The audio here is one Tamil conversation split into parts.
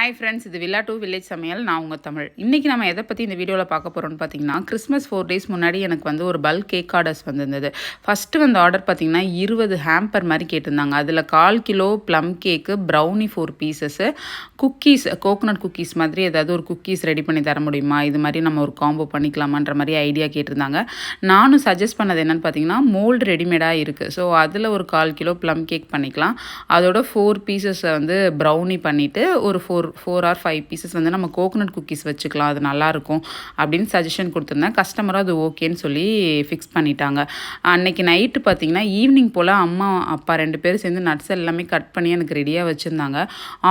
ஹாய் ஃப்ரெண்ட்ஸ் இது வில்லா டூ வில்லேஜ் சமையல் நான் உங்கள் தமிழ். இன்றைக்கி நம்ம எதை பற்றி இந்த வீடியோவில் பார்க்க போகிறோம்னு பார்த்தீங்கன்னா கிறிஸ்மஸ் ஃபோர் டேஸ் முன்னாடி எனக்கு வந்து ஒரு பல்க் கேக் ஆர்டர்ஸ் வந்திருந்தது. ஃபஸ்ட்டு வந்த ஆர்டர் பார்த்தீங்கன்னா இருபது ஹேம்பர் மாதிரி கேட்டிருந்தாங்க. அதில் கால் kilo plum cake brownie four pieces cookies coconut cookies மாதிரி ஏதாவது ஒரு குக்கீஸ் ரெடி பண்ணி தர முடியுமா? இது மாதிரி நம்ம ஒரு காம்போ பண்ணிக்கலாமான்ற மாதிரி ஐடியா கேட்டிருந்தாங்க. நானும் சஜஸ்ட் பண்ணது என்னென்னு பார்த்தீங்கன்னா மோல்டு ரெடிமேடாக இருக்குது ஸோ அதில் ஒரு கால் கிலோ ப்ளம் கேக் பண்ணிக்கலாம். அதோட ஃபோர் பீசஸை வந்து ப்ரௌனி பண்ணிவிட்டு ஒரு four four or five pieces வந்து நம்ம கோகோனட் குக்கீஸ் வச்சுக்கலாம் அது நல்லாயிருக்கும் அப்படின்னு சஜஷன் கொடுத்துருந்தேன். கஸ்டமரும் அது ஓகேன்னு சொல்லி ஃபிக்ஸ் பண்ணிட்டாங்க. அன்னைக்கு நைட்டு பார்த்தீங்கன்னா ஈவினிங் போல் அம்மா அப்பா ரெண்டு பேரும் சேர்ந்து நட்ஸ் எல்லாமே கட் பண்ணி எனக்கு ரெடியாக வச்சுருந்தாங்க.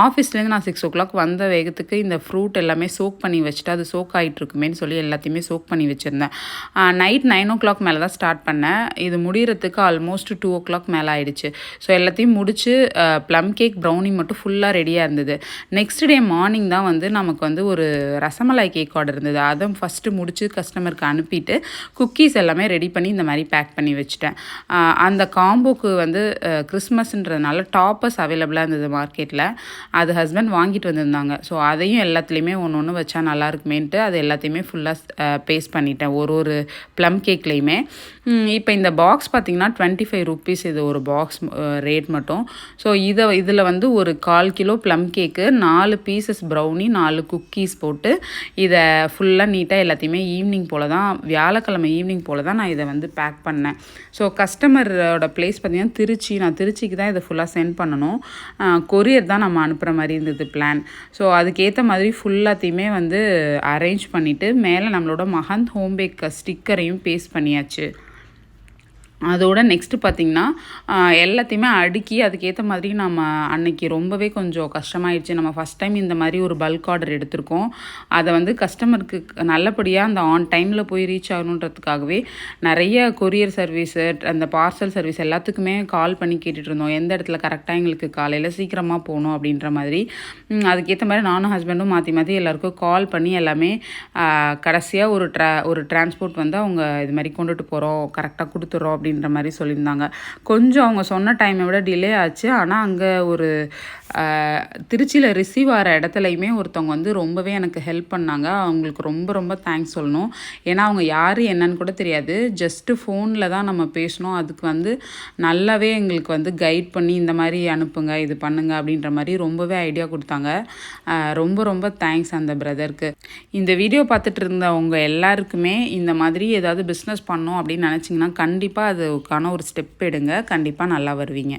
ஆஃபீஸ்லேருந்து நான் சிக்ஸ் ஓ கிளாக் வந்த வேகத்துக்கு இந்த ஃப்ரூட் எல்லாமே சோக் பண்ணி வச்சுட்டு அது சோக் ஆகிட்டு இருக்குமேன்னு சொல்லி எல்லாத்தையுமே சோக் பண்ணி வச்சுருந்தேன். நைட் நைன் ஓ கிளாக் மேலே தான் ஸ்டார்ட் பண்ணேன். இது முடிகிறதுக்கு ஆல்மோஸ்ட் டூ ஓ கிளாக் மேலே ஆயிடுச்சு. ஸோ எல்லாத்தையும் முடித்து ப்ளம் கேக் ப்ரௌனி மட்டும் ஃபுல்லாக ரெடியாக இருந்தது. நெக்ஸ்ட் நெக்ஸ்ட் டே மார்னிங் தான் வந்து நமக்கு வந்து ஒரு ரசமலாய் கேக் ஆர்டர் இருந்தது. அதை ஃபஸ்ட்டு முடித்து கஸ்டமருக்கு அனுப்பிட்டு குக்கீஸ் எல்லாமே ரெடி பண்ணி இந்த மாதிரி பேக் பண்ணி வச்சுட்டேன். அந்த காம்போக்கு வந்து கிறிஸ்மஸ்ன்றதுனால டாப்பர்ஸ் அவைலபிளாக இருந்தது மார்க்கெட்டில் அது ஹஸ்பண்ட் வாங்கிட்டு வந்திருந்தாங்க. ஸோ அதையும் எல்லாத்துலேயுமே ஒன்று ஒன்று வச்சா நல்லா இருக்குமேன்ட்டு அது எல்லாத்தையுமே ஃபுல்லாக பேஸ்ட் பண்ணிட்டேன். ஒரு ஒரு ப்ளம் கேக்லேயுமே இப்போ இந்த பாக்ஸ் பார்த்திங்கன்னா டுவெண்ட்டி ஃபைவ் ருபீஸ் இது ஒரு பாக்ஸ் ரேட் மட்டும். ஸோ இதை இதில் வந்து ஒரு கால் கிலோ ப்ளம் கேக்கு நாலு பீசஸ் ப்ரௌனி நாலு குக்கீஸ் போட்டு இதை ஃபுல்லாக நீட்டாக எல்லாத்தையுமே ஈவினிங் போல் தான் வியாழக்கிழமை ஈவினிங் போல் தான் நான் இதை வந்து பேக் பண்ணேன். ஸோ கஸ்டமரோட பிளேஸ் பார்த்திங்கன்னா திருச்சி நான் திருச்சிக்கு தான் இதை ஃபுல்லாக சென்ட் பண்ணணும். கொரியர் தான் நம்ம அனுப்புகிற மாதிரி இருந்தது பிளான் ஸோ அதுக்கேற்ற மாதிரி ஃபுல்லாத்தையுமே வந்து அரேஞ்ச் பண்ணிவிட்டு மேலே நம்மளோட மகந்த் ஹோம் பேக் ஸ்டிக்கரையும் பேஸ்ட் பண்ணியாச்சு. அதோட நெக்ஸ்ட்டு பார்த்திங்கன்னா எல்லாத்தையுமே அடுக்கி அதுக்கேற்ற மாதிரி நம்ம அன்னைக்கு ரொம்பவே கொஞ்சம் கஷ்டமாயிடுச்சு நம்ம ஃபஸ்ட் டைம் இந்த மாதிரி ஒரு பல்க் ஆர்டர் எடுத்திருக்கோம். அதை வந்து கஸ்டமருக்கு நல்லபடியாக அந்த ஆன் டைமில் போய் ரீச் ஆகணுன்றதுக்காகவே நிறைய கொரியர் சர்வீஸு அந்த பார்சல் சர்வீஸ் எல்லாத்துக்குமே கால் பண்ணி கேட்டுட்டு இருந்தோம் எந்த இடத்துல கரெக்டாக எங்களுக்கு காலையில் சீக்கிரமாக போகணும் அப்படின்ற மாதிரி. அதுக்கேற்ற மாதிரி நானும் ஹஸ்பண்டும் மாற்றி மாற்றி எல்லாருக்கும் கால் பண்ணி எல்லாமே கடைசியாக ஒரு ட்ரா ஒரு டிரான்ஸ்போர்ட் வந்து அவங்க இது மாதிரி கொண்டுட்டு போகிறோம் கரெக்டாக கொடுத்துட்றோம் அப்படின்னு அப்படின்ற மாதிரி சொல்லியிருந்தாங்க. கொஞ்சம் அவங்க சொன்ன டைமை விட டிலே ஆச்சு. ஆனால் அங்கே ஒரு திருச்சியில் ரிசீவ் ஆகிற இடத்துலையுமே ஒருத்தவங்க வந்து ரொம்பவே எனக்கு ஹெல்ப் பண்ணாங்க. அவங்களுக்கு ரொம்ப ரொம்ப தேங்க்ஸ் சொல்லணும். ஏன்னா அவங்க யார் என்னன்னு கூட தெரியாது. ஜஸ்ட்டு ஃபோனில் தான் நம்ம பேசணும். அதுக்கு வந்து நல்லாவே எங்களுக்கு வந்து கைட் பண்ணி இந்த மாதிரி அனுப்புங்க இது பண்ணுங்க அப்படின்ற மாதிரி ரொம்பவே ஐடியா கொடுத்தாங்க. ரொம்ப ரொம்ப தேங்க்ஸ் அந்த பிரதருக்கு இந்த வீடியோ பார்த்துட்டு இருந்தவங்க எல்லாருக்குமே இந்த மாதிரி ஏதாவது பிஸ்னஸ் பண்ணோம் அப்படின்னு நினச்சிங்கன்னா கண்டிப்பாக அது அதுக்கான ஒரு ஸ்டெப் எடுங்க. கண்டிப்பாக நல்லா வருவீங்க.